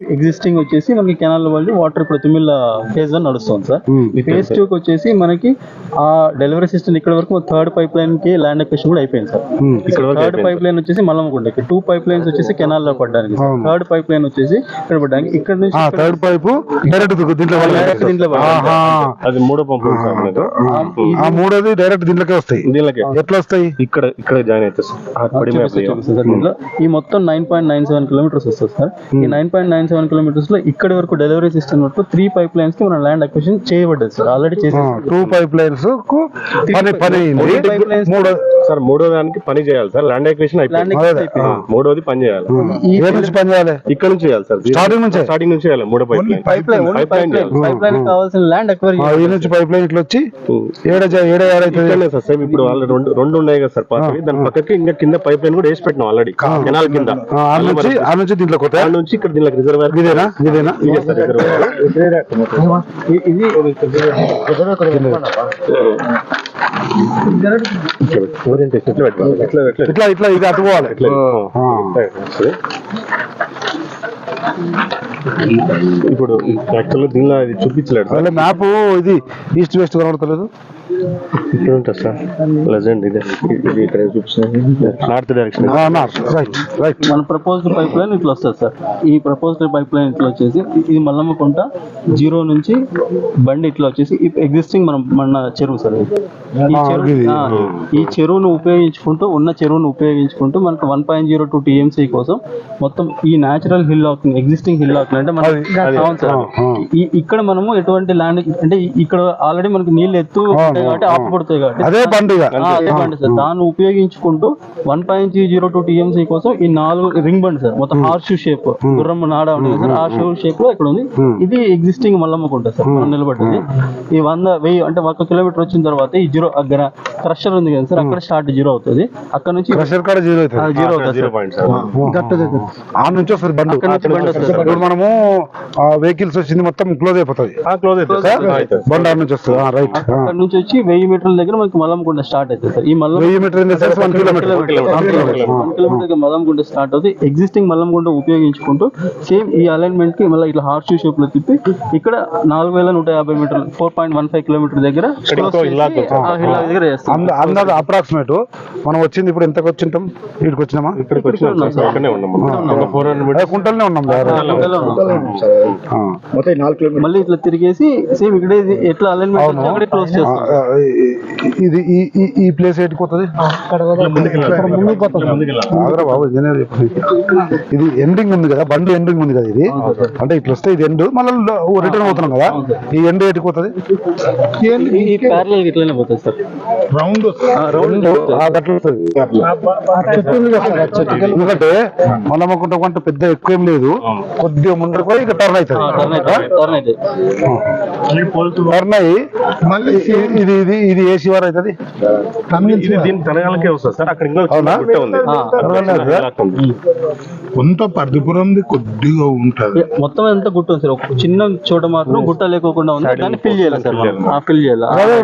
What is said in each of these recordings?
Existing వచ్చేసి మనకి canal వాళ్ళు వాటర్ ఇప్పుడు తుమ్మిళ్ళ ఫేజ్ వన్ నడుస్తుంది సార్. Hmm. ఫేజ్ టూ కి వచ్చేసి మనకి ఆ డెలివరీ సిస్టమ్ ఇక్కడ వరకు థర్డ్ పైప్ లైన్కి ల్యాండ్ ఎక్వేషన్ కూడా అయిపోయింది సార్. Hmm. ఇక్కడ వరకు థర్డ్ పైప్ లైన్ వచ్చేసి మల్లమ్మగుండకి టూ పైప్ లైన్స్ వచ్చేసి కెనాల్లో పడడానికి. థర్డ్ పైప్ లైన్ వచ్చేసి ఇక్కడ పడడానికి ఇక్కడ నుంచి ఆ థర్డ్ పైపు డైరెక్ట్ దీంట్లో Direct దీంట్లో. అది మూడో పంపు మనకు. ఆ మూడోది డైరెక్ట్ దీంట్లోకే వస్తాయి. దీనిలోకి ఎట్లా వస్తాయి? ఇక్కడ ఇక్కడ జాయిన్ అవుతుంది సార్. ఈ మొత్తం nine point nine seven kilometres వస్తుంది సార్. ఈ నైన్ పాయింట్ నైన్ సెవెన్ కిలోమీటర్స్లో ఇక్కడ వరకు డెలివరీ వరకు త్రీ పైప్ లైన్స్కి మనం ల్యాండ్ అక్విజిషన్ చేయబడ్డది సార్ ఆల్రెడీ చేసి టూ పైప్ లైన్స్కు పని పని అయింది pipe lines మూడో సార్ మూడో దానికి పని చేయాలి సార్ ల్యాండ్ అయిపోయింది ఆ, మూడోది పని చేయాలి ఏ నుంచి పని చేయాలి ఇక్కడ నుంచి చేయాలి సార్ Starting నుంచే? స్టార్టింగ్ నుంచి చేయాలి మూడో pipeline pipeline pipeline చేయాలి పైప్ లైన్ కావాల్సిన ల్యాండ్ అక్వైర్ నుంచి పైప్ లైన్ ఇట్లా వచ్చి ఏడ సార్ సేమ్ ఇప్పుడు వాళ్ళు రెండు రెండు ఉన్నాయి కదా సార్ పాతవి దాని పక్కకి ఇంకా కింద పైప్ లైన్ కూడా వేసి పెట్టినాం ఆల్రెడీ కెనాల్ కింద నుంచి ఆ నుంచి ఇక్కడ దీనికి రిజర్వేర్ ఇదేనా? ఇదేనా? ఇది ఇట్లా ఇట్లా ఇది అటు పోవాలి. ఆ. ఇప్పుడు యాక్చువల్గా దీనిలో సార్ అసలు మ్యాప్ ఇది ఈస్ట్ వెస్ట్ కనబడతలేదు. ఇక్కడ ఉంటుంది సార్. లెజెండ్ ఇదే. ఇది ఇక్కడ చూపిస్తుంది నార్త్ డైరెక్షన్ రైట్ రైట్ మన ప్రపోజ్డ్ పైప్ లైన్ ఇట్లా వస్తుంది సార్. ఈ ప్రపోజ్డ్ పైప్ లైన్ ఇట్లా వచ్చేసి ఇది మల్లమ్మకుంట జీరో నుంచి బండి ఇట్లా వచ్చేసి ఎగ్జిస్టింగ్ మనం మన చెరువు సార్ ఇది. ఈ చెరువును ఉపయోగించుకుంటూ ఉన్న చెరువును ఉపయోగించుకుంటూ మనకు one point zero two TMC కోసం మొత్తం ఈ natural hill locking existing hill అంటే మన అవును సార్. ఇక్కడ మనము ఎటువంటి ల్యాండ్ అంటే ఇక్కడ ఆల్రెడీ మనకి నీళ్ళు ఎత్తు ఉంటాయి కాబట్టి అదే అదే బండి సార్. దాన్ని ఉపయోగించుకుంటూ one point zero two TMC కోసం ఈ నాలుగు రింగ్ బండి సార్. మొత్తం హార్స్ షూ షేప్ గుర్రం నాడ ఉంటుంది సార్. ఆ షూ షేప్లో ఇక్కడ ఉంది. ఇది ఎగ్జిస్టింగ్ మల్లమ్మకుంట సార్. మనం నిలబడ్డది. ఈ వంద వెయ్యి అంటే ఒక కిలోమీటర్ వచ్చిన తర్వాత ఈ జీరో అక్కడ క్రషర్ ఉంది కదా సార్ అక్కడ స్టార్ట్ జీరో అవుతుంది. అక్కడ నుంచి కాడ జీరో అవుతుంది. Zero sir. సార్. ఆ నుంచి వస్తుంది బండి. అక్కడ నుంచి బండి వస్తుంది సార్. మనము వెహికల్స్ వచ్చింది మొత్తం క్లోజ్ అయిపోతుంది. క్లోజ్ ఆడ నుంచి వస్తుంది. రైట్ అక్కడ నుంచి వచ్చి వెయ్యి మీటర్ల దగ్గర మనకి మల్లమ్మకుంట స్టార్ట్ అవుతుంది సార్. ఈ మల్లం వెయ్యి metre one kilometre one kilometre start అవుతుంది. ఎగ్జిస్టింగ్ మల్లంగుంట ఉపయోగించుకుంటూ సేమ్ ఈ అలైన్మెంట్కి మళ్ళీ ఇట్లా హార్స్ షేప్లో తిప్పి ఇక్కడ నాలుగు వేల నూట యాభై మీటర్లు four point one five kilometre దగ్గర దగ్గర అందాజ అప్రాక్సిమేట్ మనం వచ్చింది ఇప్పుడు ఎంతకు వచ్చింటాం? వీటికి వచ్చినామా? ఇక్కడికి వచ్చినాం కుంటల్నే ఉన్నాం. కుంటలో ఉన్నాం. ఆ. మళ్ళీ ఇట్లా తిరిగేసి సేమ్ ఇక్కడ ఇది ఎట్లా అలైన్మెంట్ అక్కడే క్లోజ్ చేస్తాం. ఇది ఈ ప్లేస్ ఎటుకు పోతుంది ఆగరా బాబు ఇంజనీర్. ఇది ఎండింగ్ ఉంది కదా బండి ఎండింగ్ ఉంది కదా ఇది? అంటే ఇట్లా వస్తే ఇది ఎండ్ మళ్ళీ రిటర్న్ అవుతున్నాం కదా. ఈ ఎండ్ ఎటుకు పోతుంది ఈ ప్యారల్ ఇట్లానే పోతుంది సార్. రౌండ్ రెండు ఆ గట్ల వస్తుంది. ఎందుకంటే మల్లమ్మకుంట కంటే పెద్ద ఎక్కువ ఏం లేదు. కొద్దిగా ముందర పోయి ఇక టర్న్ అవుతుంది. టర్న్ అయ్యి మళ్ళీ ఇది ఇది ఇది ఏ శివారు అవుతుంది? దీని తనగాలకే వస్తుంది సార్. అక్కడ ఇంకా ఉంది. ఆ. కొంత పర్దిపురంది కొద్దిగా ఉంటది. మొత్తం ఎంత గుట్ట ఉంది సార్? ఒక చిన్న చోట మాత్రం గుట్ట లేకోకుండా ఉంది. దాన్ని ఫిల్ చేయాలి సార్. ఆ ఫిల్ చేయాలి? అదే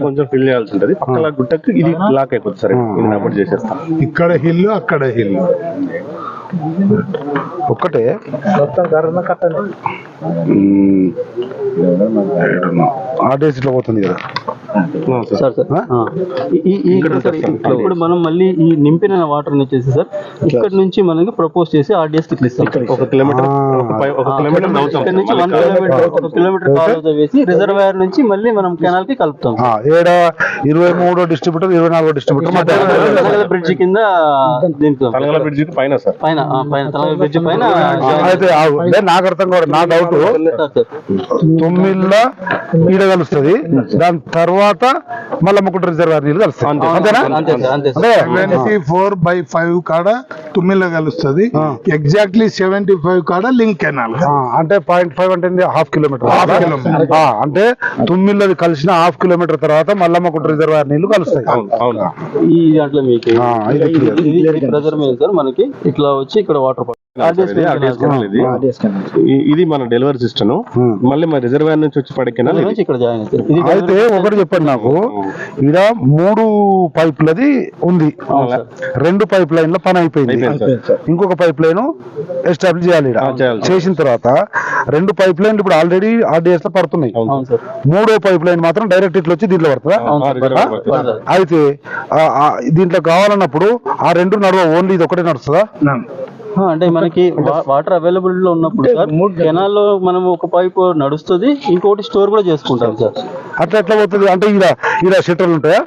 కొంచెం ఫిల్ చేయాల్సి ఉంటది. పక్కన గుట్టకు ఇది లాక్ అయిపోతుంది సార్. ఇది చేసేస్తాం. ఇక్కడ హిల్ అక్కడ హిల్. ఒక్కటే? ఆర్డేస్ ఇట్లా పోతుంది కదా. సార్. సార్ ఆ. ఈ- ఈ- ఈ- సార్, ఇప్పుడు మనం మళ్ళీ ఈ నింపిన వాటర్ వచ్చేసి సార్ ఇక్కడ నుంచి మనకి ప్రపోజ్ చేసి ఆర్డిఎస్కి ఇస్తాం ఒక కిలోమీటర్ ఒక పై- ఒక కిలోమీటర్ అవుతాం. ఇక్కడ నుంచి వన్ కిలోమీటర్ ఒక కిలోమీటర్ కాలువ వేసి రిజర్వాయర్ నుంచి మళ్ళీ మనం కెనాల్కి కలుపుతాం. ఆ, ఏడ? ఇరవై మూడో డిస్ట్రిబ్యూటర్ ఇరవై నాలుగో డిస్ట్రిబ్యూటర్ మధ్య బ్రిడ్జ్ కింద దీనికి తలగల బ్రిడ్జ్ పైన సార్. పైన ఆ, పైన తల బ్రిడ్జ్ పైన అయితే ఆగు. లే, నాకు అర్థం కాదు నా డౌట్ సార్, సార్. తొమ్మిదిల ఈడ కలుస్తుంది. దాని తర్వాత మళ్ళీ ముక్కుట రిజర్వాయర్ నీళ్ళు కలుస్తాయి. అంతేనా? ఫోర్ బై ఫైవ్ కాడ తుమ్మిల కలుస్తుంది. ఎగ్జాక్ట్లీ సెవెంటీ ఫైవ్ కాడ లింక్ కెనాల్ అంటే పాయింట్ ఫైవ్ అంటే హాఫ్ కిలోమీటర్ kilometer. ఆ, అంటే తొమ్మిదిలది కలిసిన హాఫ్ కిలోమీటర్ తర్వాత మల్లమ్మకుట్ట రిజర్వాయర్ నీళ్ళు కలుస్తాయి. ఈ దాంట్లో మీకు మనకి ఇట్లా వచ్చి ఇక్కడ వాటర్ ఇది ఈ- ఇది మన డెలివరీ సిస్టమ్ మళ్ళీ మన రిజర్వాయర్ నుంచి వచ్చి పడే కెనాల్ ఇది. నుంచి ఇక్కడ జాయిన్ అవుతారు ఇది అయితే ఒకటి చెప్పండి నాకు. ఈడ మూడు పైపులది ఉంది. రెండు పైప్ లైన్ల పని అయిపోయింది. ఇంకొక పైప్ లైన్ ఎస్టాబ్లిష్ చేయాలి. చేసిన తర్వాత రెండు పైప్ లైన్లు ఇప్పుడు ఆల్రెడీ ఆర్డీఎస్లో పడుతున్నాయి. అవును సార్. మూడో పైప్ లైన్ మాత్రం డైరెక్ట్ ఇట్లా వచ్చి దీంట్లో పడుతుందా. అయితే దీంట్లో కావాలన్నప్పుడు ఆ రెండు నడవ ఓన్లీ ఇది ఒకటే నడుస్తుందా? అంటే మనకి వా- వాటర్ అవైలబుల్లో ఉన్నప్పుడు సార్ కెనాల్లో మనం ఒక పైప్ నడుస్తుంది ఇంకోటి స్టోర్ కూడా చేసుకుంటాం సార్. అట్లా ఎట్లా పోతుంది? అంటే ఈడ ఈడ షట్టర్లు ఉంటాయా?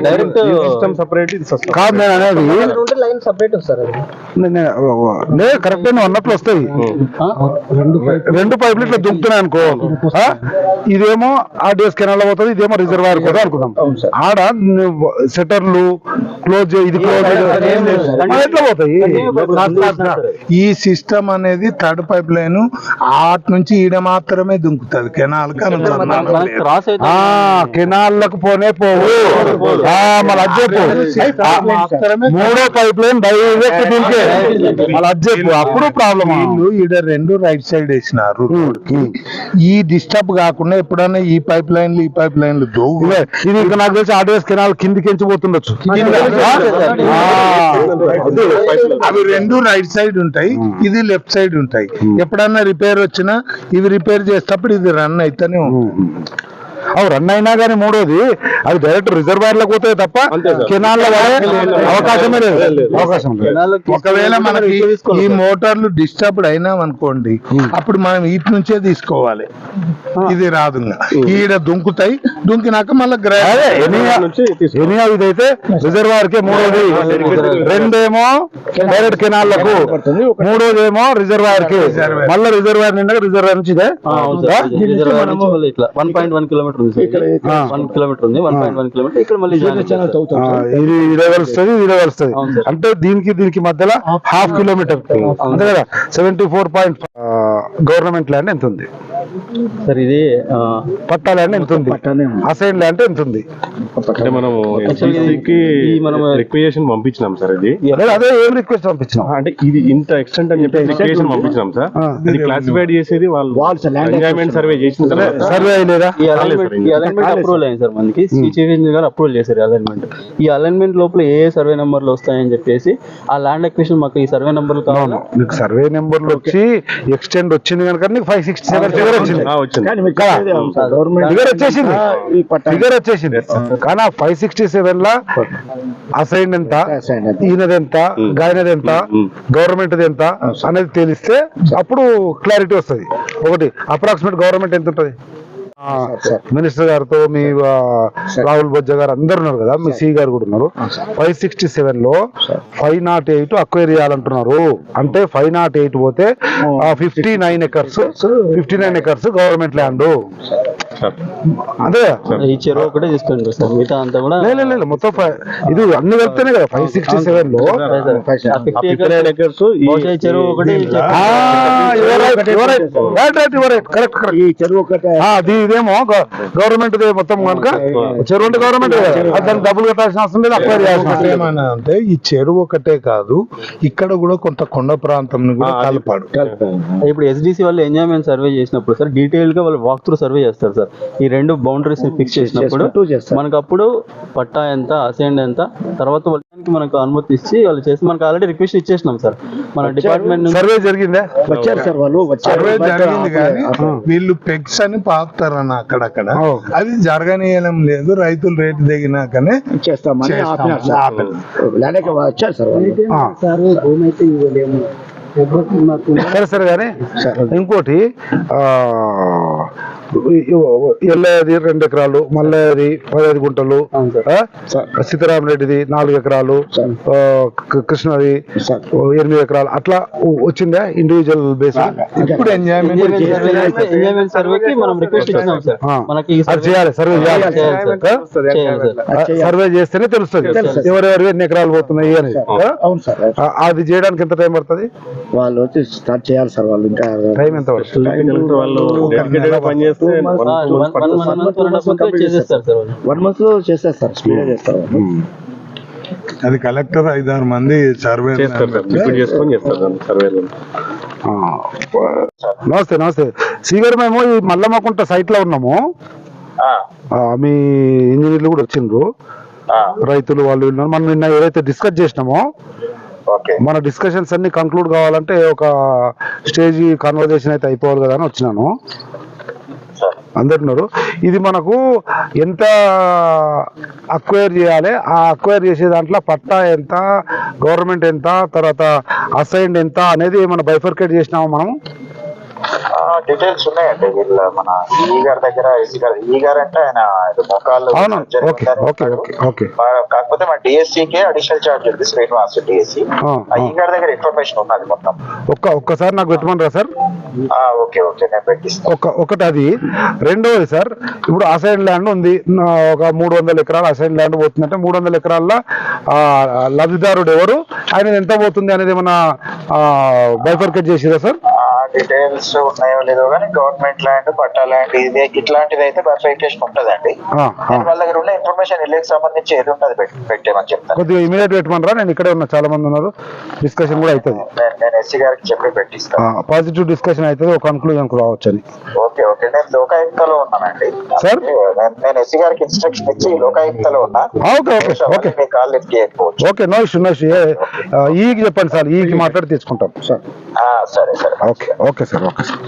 డైరెక్ట్ సిస్టమ్ సపరేట్ కాదు నేను అనేది లైన్ సపరేట్ కరెక్ట్ అన్నట్లు వస్తాయి. రెండు పైపులు. ఇట్లా దుంకుతున్నాయి అనుకో. ఆ? ఇదేమో ఆర్డిఎస్ కెనాల్ పోతుంది ఇదేమో రిజర్వాయర్ కూడా అనుకుందాం. ఆడ సెటర్లు క్లోజ్ ఇది క్లోజ్ ఎట్లా పోతాయి? ఈ సిస్టమ్ అనేది థర్డ్ పైప్ లైన్ ఆట్ నుంచి ఈడ మాత్రమే దుంకుతుంది. కెనాల్ కెనాల్లకు పోనే పోవు. మళ్ళీ మూడో పైప్ లైన్ డైరెక్ట్ దీనికే మళ్ళీ అప్పుడు ప్రాబ్లమ్ వీళ్ళు ఈడ రెండు రైట్ సైడ్ వేసినారు. ఈ డిస్టర్బ్ కాకుండా ఎప్పుడైనా ఈ పైప్ లైన్లు ఈ పైప్ లైన్లు దోగు ఇది నాకు తెలిసి ఆర్డిఎస్ కెనాల్ కిందికి ఎంచి పోతుండొచ్చు ఆ, అది. అవి రెండు రైట్ సైడ్ ఉంటాయి ఇది లెఫ్ట్ సైడ్ ఉంటాయి. ఎప్పుడన్నా రిపేర్ వచ్చినా ఇవి రిపేర్ చేసేటప్పుడు ఇది రన్ అయితేనే ఉంటుంది. అవి రన్ అయినా కానీ మూడోది. అది డైరెక్ట్ రిజర్వాయర్లకు పోతాయి తప్ప కెనాల్లో పడే అవకాశమే లేదు. అవకాశం లేదు. కెనాల్లోకి ఒకవేళ మనకి ఈ. మోటార్లు డిస్టర్బ్డ్ అయినాం అనుకోండి అప్పుడు మనం ఇటు నుంచే తీసుకోవాలి. ఇది రాదు. ఈడ దుంకుతాయి దుంకినాక మళ్ళీ అదే ఎనీ నుంచి తీసుకో ఎనీ ఇదైతే రిజర్వాయర్ కే మూడోది రెండేమో డైరెక్ట్ కెనాల్లకు మూడోదేమో రిజర్వాయర్కి మళ్ళీ రిజర్వాయర్ నిండా రిజర్వాయర్ నుంచి ఇదే వన్ పాయింట్ వన్ కిలోమీటర్ ఉంది వన్ కిలోమీటర్ ఉంది వన్ పాయింట్ వన్ కిలోమీటర్. ఇక్కడ మళ్ళీ ఇది అవును సార్. అంటే దీనికి దీనికి మధ్యలో హాఫ్ కిలోమీటర్. అంతే కదా? Seventy four point government land ఎంత ఉంది సార్ ఇది పట్టా ల్యాండ్ ఎంత ఉంది? అసైన్ ల్యాండ్ ఎంత ఉంది? అంటే మనం మనము- రిక్వెషన్ పంపించినాం సార్ ఇది. అదే ఏం రిక్వెస్ట్ పంపించినాం? అంటే ఇది ఇంత ఎక్స్టెంట్ అని చెప్పి రిక్వెషన్ పంపించినాం సార్. ఇది క్లాసిఫైడ్ చేసేది వాళ్ళు ఎంజాయ్మెంట్ సర్వే చేసిన తర్వాత సర్వే అయ్యలేదా? అలైన్మెంట్ ఈ అలైన్మెంట్ అప్రూవల్ అయింది సార్ మనకి. ఇంజనీర్ గారు అప్రూవల్ చేశారు అలైన్మెంట్ ఈ అలైన్మెంట్ లోపల ఏ సర్వే నెంబర్లు వస్తాయని చెప్పేసి ఆ ల్యాండ్ ఎక్విషన్ మాకు ఈ సర్వే నెంబర్లు కావాలి? నీకు సర్వే నెంబర్లు వచ్చి ఎక్స్టెండ్ వచ్చింది కనుక నీకు ఫైవ్ సిక్స్టీ సెవెన్ ఫిగర్ వచ్చేసింది. ఫిగర్ వచ్చేసింది. కానీ ఫైవ్ సిక్స్టీ సెవెన్ లా అసైన్ ఎంత? ఈయనది ఎంత? గాయనది ఎంత? గవర్నమెంట్ ఎంత? అనేది తెలిస్తే అప్పుడు క్లారిటీ వస్తుంది. ఒకటి అప్రాక్సిమేట్ గవర్నమెంట్ ఎంత ఉంటుంది? మినిస్టర్ గారితో మీ రాహుల్ బొజ్జ గారు అందరు ఉన్నారు కదా మీ సి గారు కూడా ఉన్నారు. ఫైవ్ సిక్స్టీ సెవెన్లో ఫైవ్ నాట్ ఎయిట్ అక్వైర్ చేయాలంటున్నారు. అంటే ఫైవ్ నాట్ ఎయిట్ పోతే fifty nine acres fifty nine acres government land. అదే. ఈ చెరువు ఒకటే తీసుకోండి సార్ మిగతా అంతా కూడా లే, లే, లే, లే, మొత్తం ఇది అన్ని వెళ్తేనే కదా ఫైవ్ సిక్స్టీ సెవెన్లో ఆ 50 ఫిఫ్టీ నైన్ ఎకర్స్ బహుశా ఈ చెరువు ఒకటి. ఈ ఒకటే అది ఇదేమో గవర్నమెంట్ మొత్తం కనుక చెరువు అంటే గవర్నమెంట్ దానికి డబ్బులు కట్టాల్సిన అవసరం లేదు అక్వైర్ చేయాల్సిన. ఏమన్నా అంటే ఈ చెరువు ఒకటే కాదు ఇక్కడ కూడా కొంత కొండ ప్రాంతం కూడా కలపాడు. ఇప్పుడు ఎస్డిసి వాళ్ళు ఎంజాయ్మెంట్ సర్వే చేసినప్పుడు సార్ డీటెయిల్గా వాళ్ళు వాక్ త్రూ సర్వే చేస్తారు సార్. ఈ రెండు బౌండరీస్ ఫిక్స్ చేసినప్పుడు. మనకు అప్పుడు పట్టా ఎంత అసైన్ ఎంత తర్వాత మనకు అనుమతి ఇచ్చి వాళ్ళు చేసి మనకు ఆల్రెడీ రిక్వెస్ట్ ఇచ్చేసినాం సార్. మన డిపార్ట్మెంట్ సర్వే జరిగిందా? వచ్చారు సార్ వాళ్ళు వచ్చారు. సర్వే జరిగింది కానీ వీళ్ళు పెగ్స్ అని పాకుతారన్న అక్కడక్కడ. అది జరగనీయడం లేదు రైతులు రేటు దిగినాకనే చేస్తామని సార్. వచ్చారు భూమి ఇవ్వలేము. సరే సరే కానీ ఇంకోటి ఆ, ఎల్లది రెండు ఎకరాలు మల్లది పదహైదు గుంటలు అవును సార్. ఆ? సీతారామరెడ్డిది నాలుగు ఎకరాలు కృష్ణది ఎనిమిది ఎకరాలు. అట్లా వచ్చిందా ఇండివిజువల్ బేస్ ఇప్పుడు చేయాలి. సర్వే చేయాలి. సర్వే చేస్తేనే తెలుస్తుంది. ఎవరెవరు ఎన్ని ఎకరాలు పోతున్నాయి అని. అది చేయడానికి ఎంత టైం పడుతుంది? వాళ్ళు వచ్చి స్టార్ట్ చేయాలి సార్ వాళ్ళు ఇంకా. టైం ఎంత వాళ్ళు వన్- మంత్ చేసేస్తారు స్పీడ్ చేస్తారు. వాళ్ళు. అది కలెక్టర్ ఐదారు మంది సర్వే నమస్తే నమస్తే. శ్రీగారు మేము ఈ మల్లమ్మకుంట సైట్లో ఉన్నాము. ఆ, మీ ఇంజనీర్లు కూడా వచ్చిండ్రు. రైతులు వాళ్ళు. మనం నిన్న ఏదైతే డిస్కస్ చేసినామో ఓకే. మన డిస్కషన్స్ అన్ని కంక్లూడ్ కావాలంటే ఒక స్టేజ్ కాన్వర్జేషన్ అయితే అయిపోవాలి కదా అని వచ్చినాను. అందరున్నారు ఇది మనకు ఎంత అక్వైర్ చేయాలి ఆ అక్వైర్ చేసే దాంట్లో పట్టా ఎంత గవర్నమెంట్ ఎంత తర్వాత అసైన్డ్ ఎంత అనేది మనం బైఫర్కేట్ చేసినాము మనం డీటెయిల్స్ ఉన్నాయండి. వీళ్ళ మన ఈ గారి దగ్గర ఎస్సీ గారు ఈ గారు అంటే ఆయన ఏదో మోకాళ్ళు అవును. surgery ఓకే ఉందని ఓకే చెప్పారు. Okay okay. మా- కాకపోతే మన డిఎస్సి కే అడిషనల్ చార్జ్ ఉంది శ్రీనివాస్ డిఎస్సి. ఈ గారి దగ్గర ఇన్ఫర్మేషన్ ఉన్నది మొత్తం. ఒక్క ఒక్కసారి నాకు పెట్టమనరా సార్? ఓకే ఓకే నేను పెట్టిస్తాను ఒక ఒకటి అది రెండవది సార్ ఇప్పుడు అసైన్ ల్యాండ్ ఉంది. ఒక మూడు వందల ఎకరాలు అసైన్ ల్యాండ్ పోతుందంటే మూడు వందల ఎకరాల్లో లబ్ధిదారుడు ఎవరు? ఆయన ఎంత పోతుంది అనేది ఏమన్నా బైఫర్కేట్ చేసిరా సార్? డీటెయిల్స్ ఉన్నాయో లేదో కానీ గవర్నమెంట్ ల్యాండ్ పట్టా ల్యాండ్ ఇది ఇట్లాంటిది అయితే బర్ఫికేషన్ ఉంటదండి. వాళ్ళ దగ్గర ఉన్న ఇన్ఫర్మేషన్ ఇల్లుకి సంబంధించి ఏది ఉంటుంది పెట్టి- పెట్టేమని చెప్తాను కొద్దిగా ఇమీడియట్ పెట్టమనరా నేను ఇక్కడే ఉన్నా చాలా మంది ఉన్నారు. డిస్కషన్ కూడా అవుతుంది నేను- ఎస్సీ గారికి చెప్పి పెట్టిస్తాను. పాజిటివ్ డిస్కషన్ అవుతుంది ఒక కన్క్లూజన్ రావచ్చు అని ఓకే ఓకే. నేను లోకాయుక్తలో ఉన్నానండి. సార్? నేను- ఎస్సీ గారికి ఇన్స్ట్రక్షన్ ఇచ్చి లోకాయుక్తలో ఉన్నా. Okay okay okay. మీ కాల్ లిఫ్ట్ చేయకపోవచ్చు. Okay no issue no issue. ఈకి చెప్పండి సార్. ఈకి మాట్లాడి తీసుకుంటాం సార్. సరే సరే. Okay. Okay sir okay sir